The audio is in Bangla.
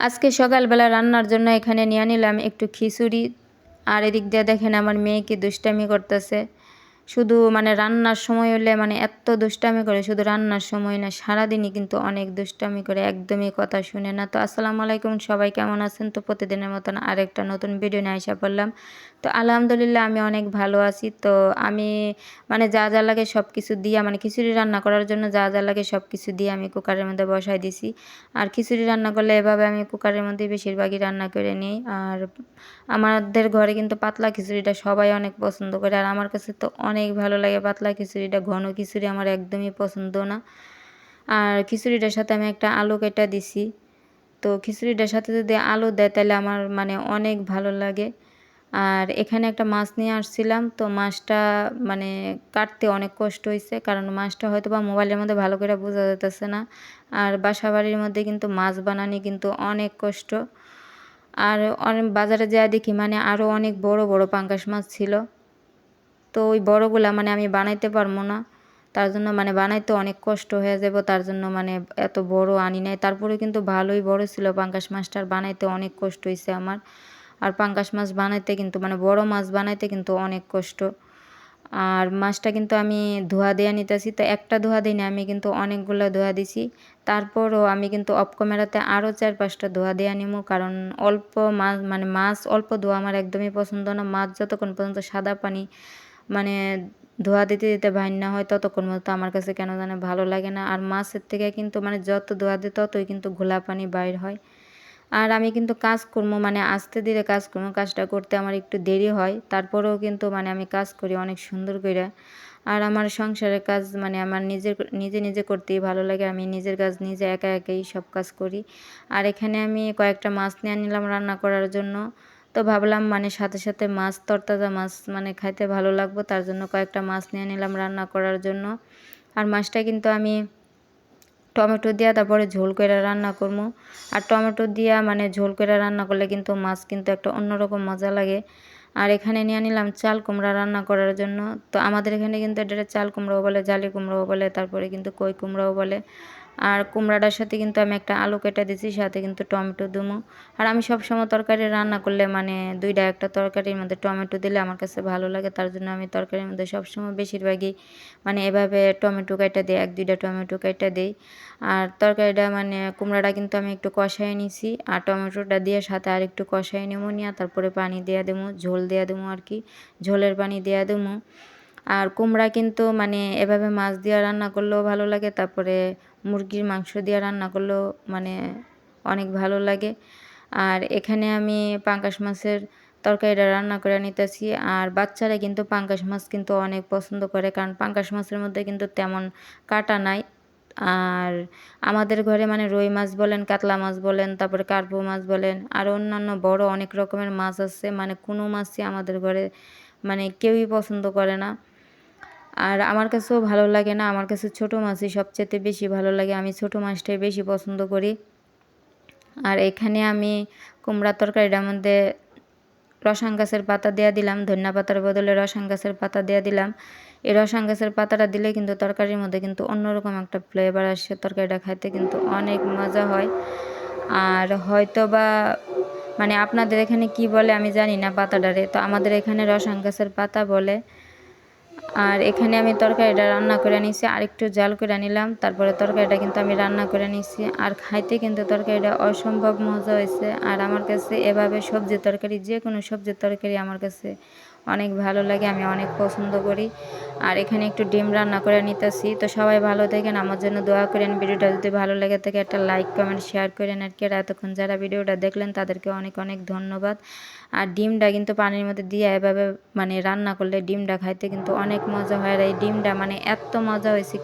আজকে সকালবেলা রান্নার জন্য এখানে নিয়ে নিলাম একটু খিচুড়ি। আর এদিক দিয়ে দেখেন আমার মেয়ে কি দুষ্টামি করতেছে। শুধু মানে রান্নার সময় হলে মানে এত দুষ্টামি করে, শুধু রান্নার সময় না, সারাদিনই কিন্তু অনেক দুষ্টামি করে, একদমই কথা শুনে না। তো আসসালামু আলাইকুম, সবাই কেমন আছেন? তো প্রতিদিনের মতন আরেকটা নতুন ভিডিও নিয়ে আসা পড়লাম। তো আলহামদুলিল্লাহ আমি অনেক ভালো আছি। তো আমি মানে যা যা লাগে সব কিছু দিয়ে মানে খিচুড়ি রান্না করার জন্য যা যা লাগে সব কিছু দিয়ে আমি কুকারের মধ্যে বসাই দিছি। আর খিচুড়ি রান্না করলে এভাবে আমি কুকারের মধ্যে বেশিরভাগই রান্না করে নিই। আর আমাদের ঘরে কিন্তু পাতলা খিচুড়িটা সবাই অনেক পছন্দ করে, আর আমার কাছে তো অনেক ভালো লাগে, পাতলা খিচুড়িটা, ঘন খিচুড়ি আমার একদমই পছন্দ না। আর খিচুড়িটার সাথে আমি একটা আলু কেটে দিছি। তো খিচুড়িটার সাথে যদি আলু দেয় তাহলে আমার মানে অনেক ভালো লাগে। আর এখানে একটা মাছ নিয়ে আসছিলাম, তো মাছটা মানে কাটতে অনেক কষ্ট হয়েছে কারণ মাছটা হয়তো বা মোবাইলের মধ্যে ভালো করে বোঝা যেতেছে না। আর বাসা বাড়ির মধ্যে কিন্তু মাছ বানানি কিন্তু অনেক কষ্ট। আর অনেক বাজারে যা দেখি মানে আরও অনেক বড় বড় পাঙ্কাশ মাছ ছিল। তো ওই বড়গুলা মানে আমি বানাইতে পারব না। তার জন্য মানে বানাইতে অনেক কষ্ট হয়ে যাব, তার জন্য মানে এত বড় আনি নাই। তারপরে কিন্তু ভালোই বড় ছিল পাঙ্কাশ মাছটার, বানাইতে অনেক কষ্ট হয়েছে আমার। আর পাঙ্কাশ মাছ বানাইতে কিন্তু মানে বড় মাছ বানাইতে কিন্তু অনেক কষ্ট। আর মাছটা কিন্তু আমি ধোয়া দিয়ে নিতেছি, তো একটা ধোয়া দিই আমি কিন্তু অনেকগুলো ধোয়া দিছি। তারপরও আমি কিন্তু অফ ক্যামেরাতে আরও চার পাঁচটা ধোয়া দিয়ে নিব কারণ অল্প মাছ মানে মাছ অল্প ধোয়া আমার একদমই পছন্দ না। মাছ যতক্ষণ পর্যন্ত সাদা পানি মানে ধোয়া দিতে দিতে ভাইন না হয় ততক্ষণ মতো আমার কাছে কেন জানে ভালো লাগে না। আর মাছের থেকে কিন্তু মানে যত ধোয়া দিই ততই কিন্তু ঘোলা পানি বাইর হয়। আর আমি কিন্তু কাজ করব মানে আস্তে ধীরে কাজ করব, কাজটা করতে আমার একটু দেরি হয়। তারপরেও কিন্তু মানে আমি কাজ করি অনেক সুন্দর করে আর আমার সংসারের কাজ মানে আমার নিজের, নিজে নিজে করতেই ভালো লাগে। আমি নিজের কাজ নিজে একা একাই সব কাজ করি। আর এখানে আমি কয়েকটা মাছ নিয়ে নিলাম রান্না করার জন্য। তো ভাবলাম মানে সাথে সাথে মাছ, তরতাজা মাছ মানে খাইতে ভালো লাগবো, তার জন্য কয়েকটা মাছ নিয়ে নিলাম রান্না করার জন্য। আর মাছটা কিন্তু আমি টমেটো দিয়া তারপরে ঝোল করে রান্না করব। আর টমেটো দিয়া মানে ঝোল করে রান্না করলে কিন্তু মাছ কিন্তু একটা অন্যরকম মজা লাগে। আর এখানে নিয়ে নিলাম চাল কুমড়া রান্না করার জন্য। তো আমাদের এখানে কিন্তু এটা চাল কুমড়াও বলে, জালি কুমড়াও বলে, তারপরে কিন্তু কই কুমড়াও বলে। আর কুমড়াটার সাথে কিন্তু আমি একটা আলু কেটে দিছি সাথে কিন্তু টমেটো দুমো আর আমি সব সময় তরকারি রান্না করলে মানে দুইটা একটা তরকারির মধ্যে টমেটো দিলে আমার কাছে ভালো লাগে, তার জন্য আমি তরকারির মধ্যে সবসময় বেশিরভাগই মানে এভাবে টমেটো কাইটা দিই, এক দুইটা টমেটো কাইটা দিই। আর তরকারিটা মানে কুমড়াটা কিন্তু আমি একটু কষাই নিছি, আর টমেটোটা দিয়ে সাথে আর একটু কষাই নেব নিয়ে, তারপরে পানি দিয়ে দেবো, ঝোল দিয়ে দেবো আর কি, ঝোলের পানি দিয়ে দেবো। আর কুমড়া কিন্তু মানে এভাবে মাছ দিয়ে রান্না করলেও ভালো লাগে, তারপরে মুরগির মাংস দিয়ে রান্না করলেও মানে অনেক ভালো লাগে। আর এখানে আমি পাঙ্কাশ মাছের তরকারিটা রান্না করে নিতেছি, আর বাচ্চারা কিন্তু পাঙ্কাশ মাছ কিন্তু অনেক পছন্দ করে, কারণ পাঙ্কাশ মাছের মধ্যে কিন্তু তেমন কাটা নাই। আর আমাদের ঘরে মানে রুই মাছ বলেন, কাতলা মাছ বলেন, তারপরে কার্পু মাছ বলেন, আর অন্যান্য বড় অনেক রকমের মাছ আছে মানে কোনো মাছই আমাদের ঘরে মানে কেউই পছন্দ করে না। আর আমার কাছেও ভালো লাগে না। আমার কাছে ছোটো মাছই সবচেয়ে বেশি ভালো লাগে। আমি ছোটো মাছটাই বেশি পছন্দ করি। আর এখানে আমি কুমড়া তরকারিটার মধ্যে রসাং গাছের পাতা দেওয়া দিলাম, ধনিয়া পাতার বদলে রসাং গাছের পাতা দেওয়া দিলাম। এই রসাং গাছের পাতাটা দিলে কিন্তু তরকারির মধ্যে কিন্তু অন্যরকম একটা ফ্লেভার আসে। তরকারিটা খাইতে কিন্তু অনেক মজা হয়। আর হয়তো বা মানে আপনাদের এখানে কি বলে আমি জানি না পাতাটারে। তো আমাদের এখানে রসাং গাছের পাতা বলে। আর এখানে আমি তরকারিটা রান্না করে নিয়েছি আর একটু জাল করে নিলাম, তারপরে তরকারিটা কিন্তু আমি রান্না করে নিয়েছি। আর খাইতে কিন্তু তরকারিটা অসম্ভব মজা হয়েছে। আর আমার কাছে এভাবে সবজি তরকারি যে কোনো সবজির তরকারি আমার কাছে অনেক ভালো লাগে, আমি অনেক পছন্দ করি। আর এখানে একটু ডিম রান্না করে নিতেছি। তো সবাই ভালো থাকেন, আমার জন্য দোয়া করেন। ভিডিওটা যদি ভালো লাগে থাকে, একটা লাইক কমেন্ট শেয়ার করেন। আর কি, আর এতক্ষণ যারা ভিডিওটা দেখলেন, তাদেরকে অনেক অনেক ধন্যবাদ। আর ডিমটা কিন্তু পানির মধ্যে দিয়ে এভাবে মানে রান্না করলে ডিমটা খাইতে কিন্তু অনেক মজা হয়। আর এই ডিমটা মানে এত মজা হয়েছে